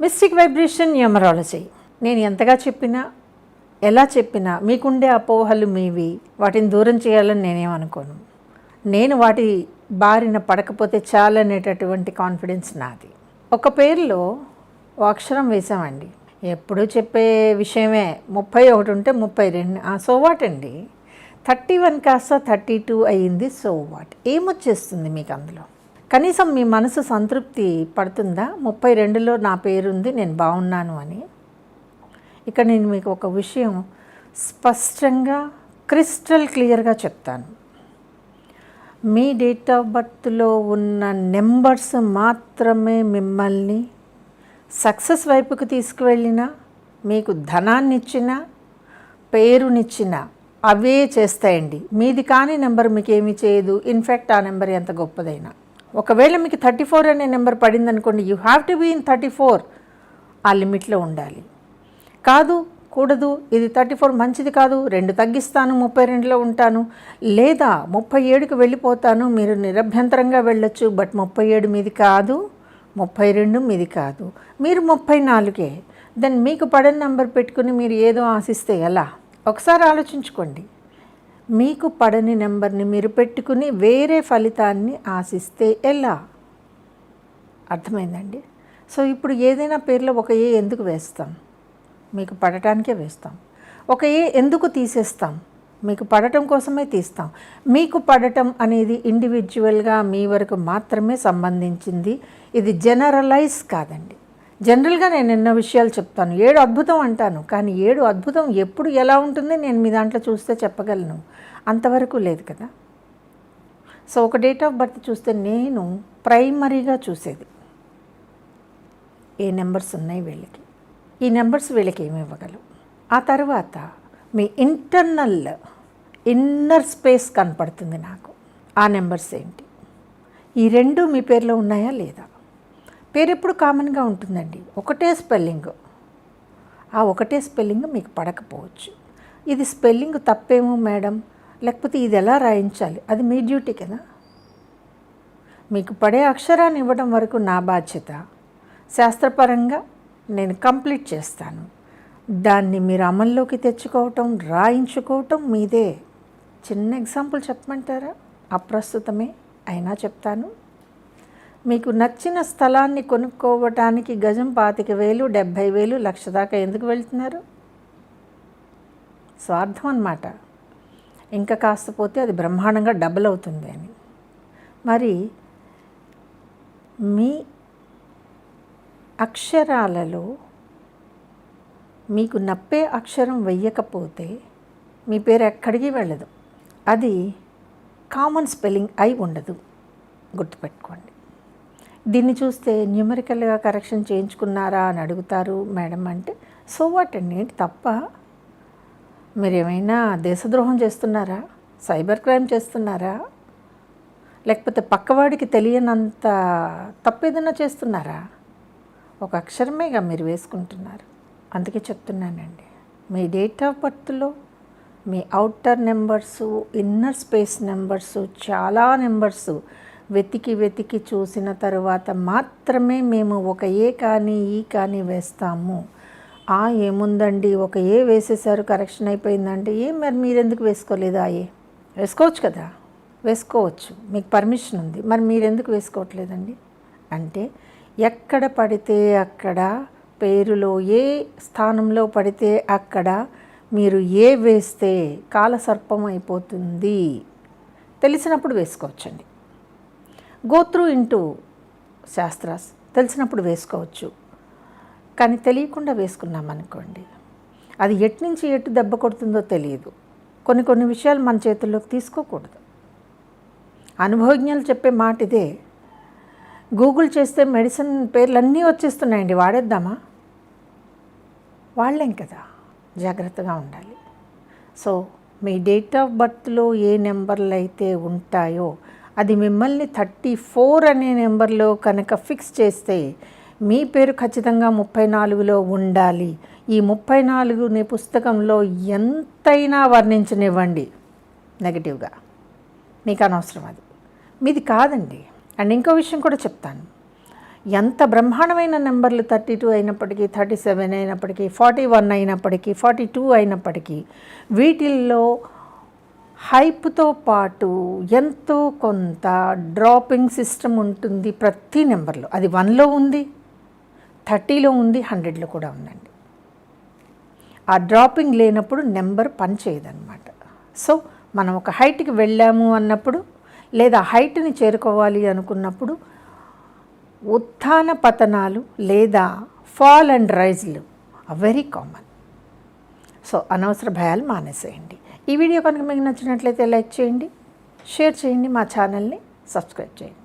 Mystic vibration numerology. నేను ఎంతగా చెప్పినా ఎలా చెప్పినా మీకుండే అపోహలు మీవి. వాటిని దూరం చేయాలని నేనేమనుకోను నేను వాటి బారిన పడకపోతే చాలనేటటువంటి కాన్ఫిడెన్స్ నాది. ఒక పేరులో అక్షరం వేసామండి ఎప్పుడూ చెప్పే విషయమే. ముప్పై ఒకటి ఉంటే ముప్పై రెండు. సో వాట్ అండి? థర్టీ వన్ కాస్త థర్టీ టూ అయ్యింది సో వాట్ ఏమొచ్చేస్తుంది మీకు అందులో? కనీసం మీ మనసు సంతృప్తి పడుతుందా? ముప్పై రెండులో నా పేరుంది నేను బాగున్నాను అని. ఇక్కడ నేను మీకు ఒక విషయం స్పష్టంగా క్రిస్టల్ క్లియర్గా చెప్తాను. మీ డేట్ ఆఫ్ బర్త్లో ఉన్న నెంబర్స్ మాత్రమే మిమ్మల్ని సక్సెస్ వైపుకు తీసుకువెళ్ళినా మీకు ధనాన్నిచ్చిన పేరునిచ్చిన అవే చేస్తాయండి. మీది కాని నెంబర్ మీకు ఏమి చేయదు. ఇన్ఫ్యాక్ట్ ఆ నెంబర్ ఎంత గొప్పదైనా. ఒకవేళ మీకు థర్టీ ఫోర్ అనే నెంబర్ పడింది అనుకోండి you have to be in thirty four. ఆ లిమిట్లో ఉండాలి. కాదు కూడదు ఇది థర్టీ ఫోర్ మంచిది కాదు రెండు తగ్గిస్తాను ముప్పై రెండులో ఉంటాను లేదా ముప్పై ఏడుకి వెళ్ళిపోతాను మీరు నిరభ్యంతరంగా వెళ్ళొచ్చు బట్ ముప్పై ఏడు మీది కాదు ముప్పై రెండు మీది కాదు. మీరు ముప్పై నాలుగే. దెన్ మీకు పడని నంబర్ పెట్టుకుని మీరు ఏదో ఆశిస్తే ఎలా? ఒకసారి ఆలోచించుకోండి. మీకు పడని నెంబర్ని మీరు పెట్టుకుని వేరే ఫలితాన్ని ఆశిస్తే ఎలా? అర్థమైందండి? సో ఇప్పుడు ఏదైనా పేర్లో ఒక ఏ ఎందుకు వేస్తాం? మీకు పడటానికే వేస్తాం. ఒక ఏ ఎందుకు తీసేస్తాం? మీకు పడటం కోసమే తీస్తాం. మీకు పడటం అనేది ఇండివిజువల్గా మీ వరకు మాత్రమే సంబంధించింది. ఇది జనరలైజ్ కాదండి. జనరల్గా నేను ఎన్నో విషయాలు చెప్తాను. ఏడు అద్భుతం అంటాను కానీ ఏడు అద్భుతం ఎప్పుడు ఎలా ఉంటుంది నేను మీ దాంట్లో చూస్తే చెప్పగలను. అంతవరకు లేదు కదా. సో ఒక డేట్ ఆఫ్ బర్త్ చూస్తే నేను ప్రైమరీగా చూసేది. ఏ నెంబర్స్ ఉన్నాయి వీళ్ళకి? ఈ నెంబర్స్ వీళ్ళకి ఏమి ఇవ్వగలవు? ఆ తర్వాత మీ ఇంటర్నల్ ఇన్నర్ స్పేస్ కనపడుతుంది నాకు. ఆ నెంబర్స్ ఏంటి? ఈ రెండు మీ పేరులో ఉన్నాయా లేదా? పేరు ఎప్పుడు కామన్గా ఉంటుందండి. ఒకటే స్పెల్లింగ్. ఆ ఒకటే స్పెల్లింగ్ మీకు పడకపోవచ్చు. ఇది స్పెల్లింగ్ తప్పేమో మేడం? లేకపోతే ఇది ఎలా రాయించాలి? అది మీ డ్యూటీ కదా. మీకు పడే అక్షరాన్ని ఇవ్వడం వరకు నా బాధ్యత. శాస్త్రపరంగా నేను కంప్లీట్ చేస్తాను. దాన్ని మీరు అమల్లోకి తెచ్చుకోవటం రాయించుకోవటం మీదే. చిన్న ఎగ్జాంపుల్ చెప్పమంటారా? అప్రస్తుతమే అయినా చెప్తాను. మీకు నచ్చిన స్థలాన్ని కొనుక్కోవటానికి గజం పాతిక వేలు డెబ్భై వేలు లక్ష దాకా ఎందుకు వెళ్తున్నారు? స్వార్థం అన్నమాట. ఇంకా కాస్త పోతే అది బ్రహ్మాండంగా డబుల్ అవుతుంది అని. మరి మీ అక్షరాలలో మీకు నప్పే అక్షరం వెయ్యకపోతే మీ పేరు ఎక్కడికి వెళ్ళదు. అది కామన్ స్పెల్లింగ్ అయి ఉండదు. గుర్తుపెట్టుకోండి. దీన్ని చూస్తే న్యూమరికల్గా కరెక్షన్ చేయించుకున్నారా అని అడుగుతారు మేడం అంటే సో వాట్ అండి? ఏంటి తప్ప? మీరు ఏమైనా దేశద్రోహం చేస్తున్నారా? సైబర్ క్రైమ్ చేస్తున్నారా? లేకపోతే పక్కవాడికి తెలియనంత తప్పేదన్నా చేస్తున్నారా? ఒక అక్షరమేగా మీరు వేసుకుంటున్నారు. అందుకే చెప్తున్నానండి మీ డేట్ ఆఫ్ బర్త్లో మీ outer numbers inner space numbers చాలా నెంబర్సు వెతికి వెతికి చూసిన తర్వాత మాత్రమే మేము ఒక ఏ కానీ ఈ కానీ వేస్తాము. ఆ ఏముందండి? ఒక ఏ వేసేసారు? కరెక్షన్ అయిపోయిందంటే ఏ మరి మీరెందుకు వేసుకోలేదు ఆ ఏ? వేసుకోవచ్చు కదా? వేసుకోవచ్చు. మీకు పర్మిషన్ ఉంది. మరి మీరెందుకు వేసుకోవట్లేదండి? అంటే ఎక్కడ పడితే అక్కడ పేరులో ఏ స్థానంలో పడితే అక్కడ మీరు ఏ వేస్తే కాలసర్పం అయిపోతుంది. తెలిసినప్పుడు వేసుకోవచ్చండి. గో త్రూ ఇంటూ శాస్త్రాస్. తెలిసినప్పుడు వేసుకోవచ్చు. కానీ తెలియకుండా వేసుకున్నాం అనుకోండి. అది ఎటు నుంచి ఎటు దెబ్బ కొడుతుందో తెలియదు. కొన్ని కొన్ని విషయాలు మన చేతుల్లోకి తీసుకోకూడదు. అనుభవజ్ఞులు చెప్పే మాట ఇదే. గూగుల్ చేస్తే మెడిసిన్ పేర్లు అన్నీ వచ్చేస్తున్నాయండి. వాడేద్దామా? వాళ్ళేం కదా? జాగ్రత్తగా ఉండాలి. సో మీ డేట్ ఆఫ్ బర్త్లో ఏ నెంబర్లు అయితే ఉంటాయో అది మిమ్మల్ని థర్టీ ఫోర్ అనే నెంబర్లో కనుక ఫిక్స్ చేస్తే మీ పేరు ఖచ్చితంగా ముప్పై నాలుగులో ఉండాలి. ఈ ముప్పై నాలుగుని పుస్తకంలో ఎంతైనా వర్ణించనివ్వండి. నెగటివ్గా. మీకు అనవసరం అది. మీది కాదండి. అండ్ ఇంకో విషయం కూడా చెప్తాను. ఎంత బ్రహ్మాండమైన నెంబర్లు థర్టీ టూ అయినప్పటికీ థర్టీ సెవెన్ అయినప్పటికీ ఫార్టీ వన్ అయినప్పటికీ ఫార్టీ టూ అయినప్పటికీ వీటిల్లో హైప్తో పాటు ఎంతో కొంత డ్రాపింగ్ సిస్టమ్ ఉంటుంది ప్రతి నెంబర్లో. అది వన్లో ఉంది థర్టీలో ఉంది హండ్రెడ్లో కూడా ఉందండి. ఆ డ్రాపింగ్ లేనప్పుడు నెంబర్ పనిచేయదన్నమాట. సో మనం ఒక హైట్కి వెళ్ళాము అన్నప్పుడు లేదా హైట్ని చేరుకోవాలి అనుకున్నప్పుడు ఉత్థాన పతనాలు లేదా ఫాల్ అండ్ రైజ్లు వెరీ కామన్. సో అనవసర భయాలు మానేసేయండి. ఈ వీడియో కనుక మీకు నచ్చినట్లయితే లైక్ చేయండి షేర్ చేయండి మా ఛానల్ని సబ్స్క్రైబ్ చేయండి.